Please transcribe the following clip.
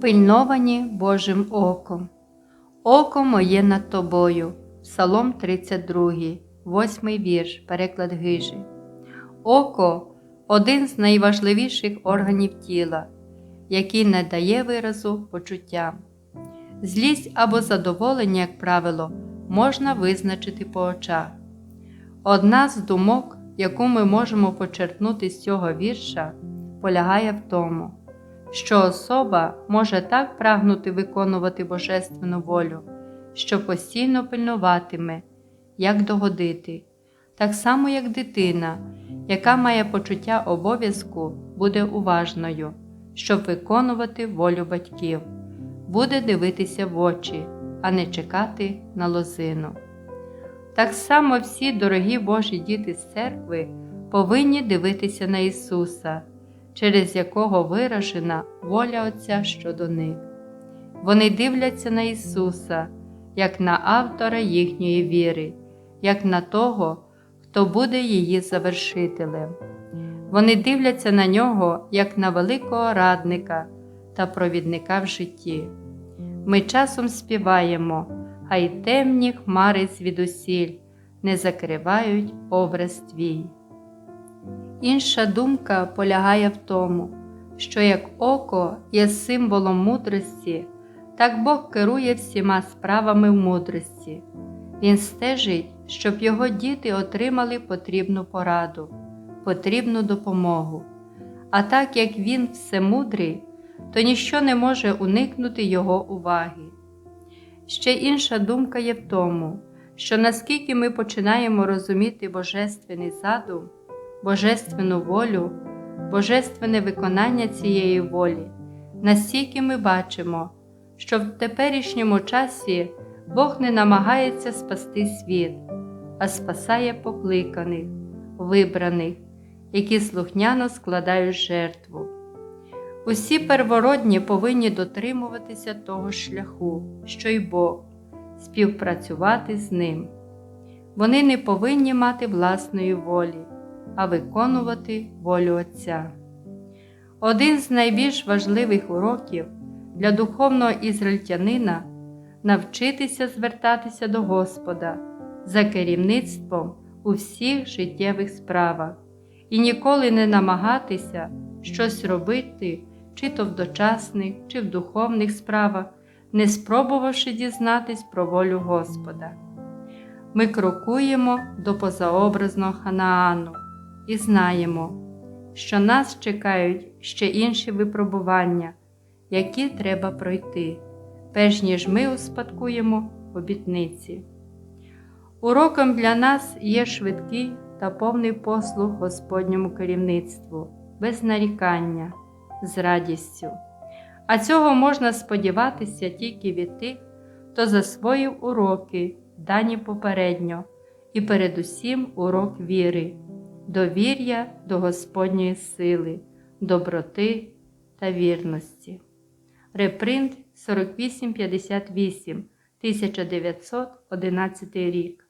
Пильновані Божим оком. Око моє над тобою. Псалом 32, 8 вірш, переклад Гижи. Око один з найважливіших органів тіла, який не дає виразу почуттям. Злість або задоволення, як правило, можна визначити по очах. Одна з думок, яку ми можемо почерпнути з цього вірша, полягає в тому, що особа може так прагнути виконувати божественну волю, що постійно пильнуватиме, як догодити, так само як дитина, яка має почуття обов'язку, буде уважною, щоб виконувати волю батьків, буде дивитися в очі, а не чекати на лозину. Так само всі дорогі Божі діти з церкви повинні дивитися на Ісуса, через якого виражена воля Отця щодо них. Вони дивляться на Ісуса, як на автора їхньої віри, як на того, хто буде її завершителем. Вони дивляться на нього як на великого радника та провідника в житті. Ми часом співаємо, хай темні хмари звідусіль не закривають образ твій. Інша думка полягає в тому, що як око є символом мудрості, так Бог керує всіма справами в мудрості. Він стежить, щоб його діти отримали потрібну пораду, потрібну допомогу. А так як він всемудрий, то ніщо не може уникнути його уваги. Ще інша думка є в тому, що наскільки ми починаємо розуміти Божественний задум, Божественну волю, Божественне виконання цієї волі, настільки ми бачимо, що в теперішньому часі Бог не намагається спасти світ, а спасає покликаних, вибраних, які слухняно складають жертву. Усі первородні повинні дотримуватися того шляху, що й Бог, співпрацювати з ним. Вони не повинні мати власної волі, а виконувати волю Отця. Один з найбільш важливих уроків для духовного ізраїльтянина навчитися звертатися до Господа за керівництвом у всіх життєвих справах і ніколи не намагатися щось робити, чи то в дочасних, чи в духовних справах, не спробувавши дізнатись про волю Господа. Ми крокуємо до позаобразного Ханаану і знаємо, що нас чекають ще інші випробування, які треба пройти, перш ніж ми успадкуємо обітниці. Уроком для нас є швидкий та повний послуг Господньому керівництву, без нарікання, з радістю. А цього можна сподіватися тільки від тих, хто засвоїв уроки, дані попередньо, і передусім урок віри, довір'я до Господньої сили, доброти та вірності. Репринт 4858 1911 рік